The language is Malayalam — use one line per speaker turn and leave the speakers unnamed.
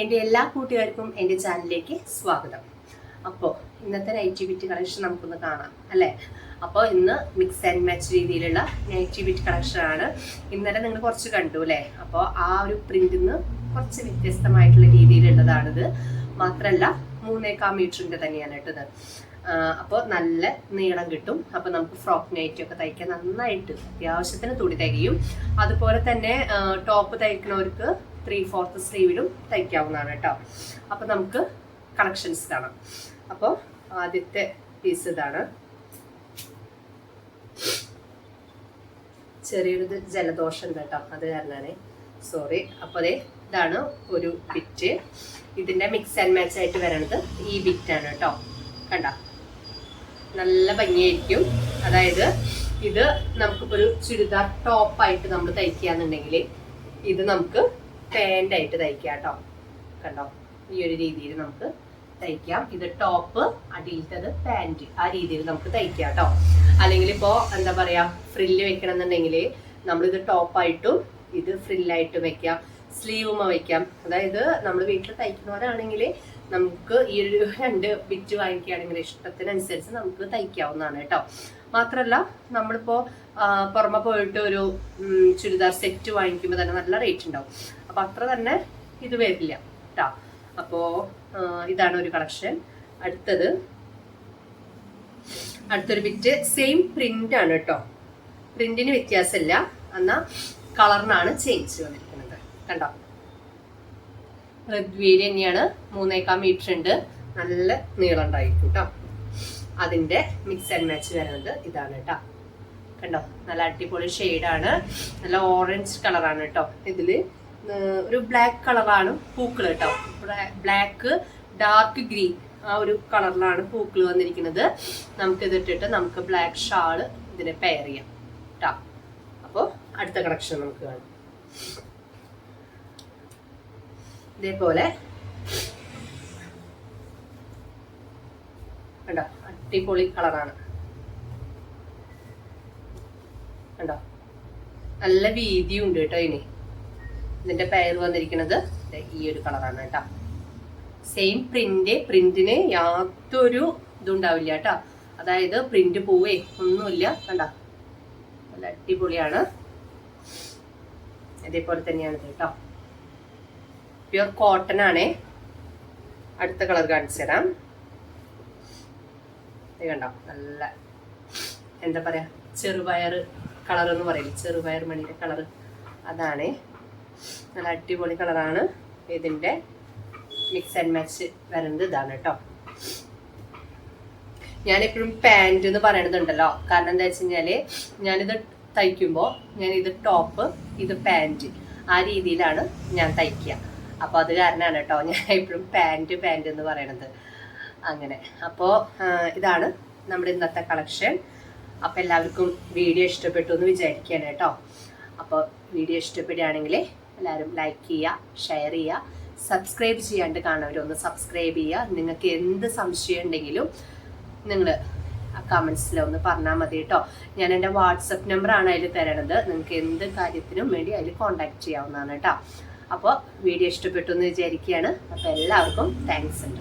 എന്റെ എല്ലാ കൂട്ടുകാർക്കും എന്റെ ചാനലിലേക്ക് സ്വാഗതം. അപ്പോൾ ഇന്നത്തെ നൈറ്റി ബിറ്റ് കളക്ഷൻ നമുക്കൊന്ന് കാണാം അല്ലേ? അപ്പോൾ ഇന്ന് മിക്സ് ആൻഡ് മാച്ച് രീതിയിലുള്ള നൈറ്റി ബിറ്റ് കളക്ഷനാണ് ഇന്നലെ നിങ്ങൾ കുറച്ച് കണ്ടു അല്ലേ? അപ്പോൾ ആ ഒരു പ്രിന്റിൽ നിന്ന് കുറച്ച് വ്യത്യസ്തമായിട്ടുള്ള രീതിയിലുള്ളതാണിത്. മാത്രമല്ല മൂന്നേക്കാൽ മീറ്ററിന്റെ തന്നെയാണ് കേട്ടത് അപ്പോൾ നല്ല നീളം കിട്ടും. അപ്പോൾ നമുക്ക് ഫ്രോക്ക് നൈറ്റി ഒക്കെ തയ്ക്കാൻ നന്നായിട്ട് അത്യാവശ്യത്തിന് തുണി തികയും. അതുപോലെ തന്നെ ടോപ്പ് തയ്ക്കുന്നവർക്ക് ത്രീ ഫോർത്ത് സ്ലീവിലും തയ്ക്കാവുന്നതാണ് കേട്ടോ. അപ്പോൾ നമുക്ക് കളക്ഷൻസ് കാണാം. അപ്പോൾ ആദ്യത്തെ പീസ് ഇതാണ്. ചെറിയൊരു ജലദോഷം കേട്ടോ അത് കാരണമാണ് സോറി അപ്പോൾ അതെ ഇതാണ് ഒരു ബിറ്റ് ഇതിന്റെ മിക്സ് ആൻഡ് മാച്ച് ആയിട്ട് വരണത് ഈ ബിറ്റാണ് കേട്ടോ. കണ്ട? നല്ല ഭംഗിയായിരിക്കും. അതായത് ഇത് നമുക്കിപ്പോൾ ഒരു ചുരിദാർ ടോപ്പായിട്ട് നമ്മൾ തയ്ക്കുകയാണെന്നുണ്ടെങ്കിൽ ഇത് നമുക്ക് പാന്റ് ആയിട്ട് തയ്ക്കാം കേട്ടോ കണ്ടോ? ഈ ഒരു രീതിയിൽ നമുക്ക് തയ്ക്കാം. ഇത് ടോപ്പ് അടിയിലത്തത് പാന്റ് ആ രീതിയിൽ നമുക്ക് തയ്ക്കാം കേട്ടോ അല്ലെങ്കിൽ ഇപ്പോൾ എന്താ പറയാ ഫ്രില്ല് വെക്കണം എന്നുണ്ടെങ്കിൽ നമ്മളിത് ടോപ്പായിട്ടും ഇത് ഫ്രില്ലായിട്ട് വെക്കാം. സ്ലീവുമ വെക്കാം. അതായത് നമ്മൾ വീട്ടിൽ തയ്ക്കുന്നവരാണെങ്കിൽ നമുക്ക് ഈ ഒരു രണ്ട് ബിറ്റ് വാങ്ങിക്കുകയാണെങ്കിൽ ഇഷ്ടത്തിനനുസരിച്ച് നമുക്ക് തയ്ക്കാവുന്നതാണ് കേട്ടോ മാത്രമല്ല നമ്മളിപ്പോൾ പുറമെ പോയിട്ട് ഒരു ചുരിദാർ സെറ്റ് വാങ്ങിക്കുമ്പോൾ തന്നെ നല്ല റേറ്റ് ഉണ്ടാവും അപ്പോൾ അത്ര തന്നെ ഇത് വരില്ല കേട്ടോ അപ്പോൾ ഇതാണ് ഒരു കളക്ഷൻ അടുത്തത് അടുത്തൊരു ബിറ്റ് സെയിം പ്രിന്റ് ആണ് കേട്ടോ പ്രിന്റിന് വ്യത്യാസമില്ല എന്നാൽ കളറിനാണ് ചേഞ്ച് വന്നിരിക്കുന്നത്. കണ്ടോ? റെഡ് വീര് തന്നെയാണ് മൂന്നേക്കാൾ മീറ്റർ ഉണ്ട് നല്ല നീളം ഉണ്ടായിരിക്കും കേട്ടോ അതിന്റെ മിക്സ് ആൻഡ് മാച്ച് വരുന്നത് ഇതാണ് കേട്ടോ കണ്ടോ? നല്ല അടിപൊളി ഷെയ്ഡാണ് നല്ല ഓറഞ്ച് കളറാണ് കേട്ടോ ഇതിൽ ഒരു ബ്ലാക്ക് കളറാണ് പൂക്കൾ കേട്ടോ ബ്ലാക്ക് ഡാർക്ക് ഗ്രീൻ ആ ഒരു കളറിലാണ് പൂക്കൾ വന്നിരിക്കുന്നത്. നമുക്ക് ഇതിട്ടിട്ട് നമുക്ക് ബ്ലാക്ക് ഷാൾ ഇതിനെ പെയർ ചെയ്യാം കേട്ടോ അപ്പോൾ അടുത്ത കളക്ഷൻ നമുക്ക് കാണാം. ഇതേപോലെ. കണ്ടോ? അടിപൊളി കളറാണ്. കണ്ടോ? നല്ല വീതിയും ഉണ്ട് കേട്ടോ ഇനി. ഇതിന്റെ പെയർ വന്നിരിക്കുന്നത് ഈ ഒരു കളറാണ് കേട്ടോ. സെയിം പ്രിന്റ് പ്രിന്റിന് യാതൊരു ഇതുണ്ടാവില്ല കേട്ടോ. അതായത് പ്രിന്റ് പോവേ ഒന്നുമില്ല. കണ്ട? നല്ല അടിപൊളിയാണ്. ഇതേപോലെ തന്നെയാണ് കേട്ടോ. പ്യുർ കോട്ടൺ ആണേ. അടുത്ത കളർ കാണിച്ചു തരാം. ഇത് കണ്ടോ നല്ല എന്താ പറയാ? ചെറുപയർ കളർ എന്ന് പറയും. ചെറുപയർ മണിയുടെ കളർ അതാണ്. നല്ല അടിപൊളി കളറാണ് ഇതിന്റെ മിക്സ് ആൻഡ് മാച്ച് വരുന്നത് ഇതാണ് കേട്ടോ ഞാനെപ്പോഴും പാന്റ് എന്ന് പറയണതുണ്ടല്ലോ. കാരണം എന്താ വെച്ച് കഴിഞ്ഞാൽ ഞാനിത് തയ്ക്കുമ്പോൾ ഞാൻ ഇത് ടോപ്പ് ഇത് പാന്റ് ആ രീതിയിലാണ് ഞാൻ തയ്ക്കുക. അപ്പോൾ അത് കാരണമാണ് കേട്ടോ ഞാൻ എപ്പോഴും പാന്റ് പാന്റ് എന്ന് പറയണത്. അങ്ങനെ. അപ്പോ ഇതാണ് നമ്മുടെ ഇന്നത്തെ കളക്ഷൻ അപ്പോൾ എല്ലാവർക്കും വീഡിയോ ഇഷ്ടപ്പെട്ടു എന്ന് വിചാരിക്കുകയാണ് കേട്ടോ. അപ്പോൾ വീഡിയോ ഇഷ്ടപ്പെടുകയാണെങ്കിൽ എല്ലാവരും ലൈക്ക് ചെയ്യുക ഷെയർ ചെയ്യുക സബ്സ്ക്രൈബ് ചെയ്യാണ്ട് കാണുന്നവരൊന്ന് സബ്സ്ക്രൈബ് ചെയ്യുക. നിങ്ങൾക്ക് എന്ത് സംശയം ഉണ്ടെങ്കിലും നിങ്ങൾ കമൻസിൽ ഒന്ന് പറഞ്ഞാൽ മതി കേട്ടോ. ഞാൻ എന്റെ വാട്സപ്പ് ആണ് അതിൽ തരണത്. നിങ്ങൾക്ക് എന്ത് കാര്യത്തിനും വേണ്ടി അതിൽ കോൺടാക്ട് ചെയ്യാവുന്നതാണ് കേട്ടോ. അപ്പോൾ വീഡിയോ ഇഷ്ടപ്പെട്ടു എന്ന് വിചാരിക്കുകയാണ്. അപ്പോൾ എല്ലാവർക്കും താങ്ക്സ് ഉണ്ട്.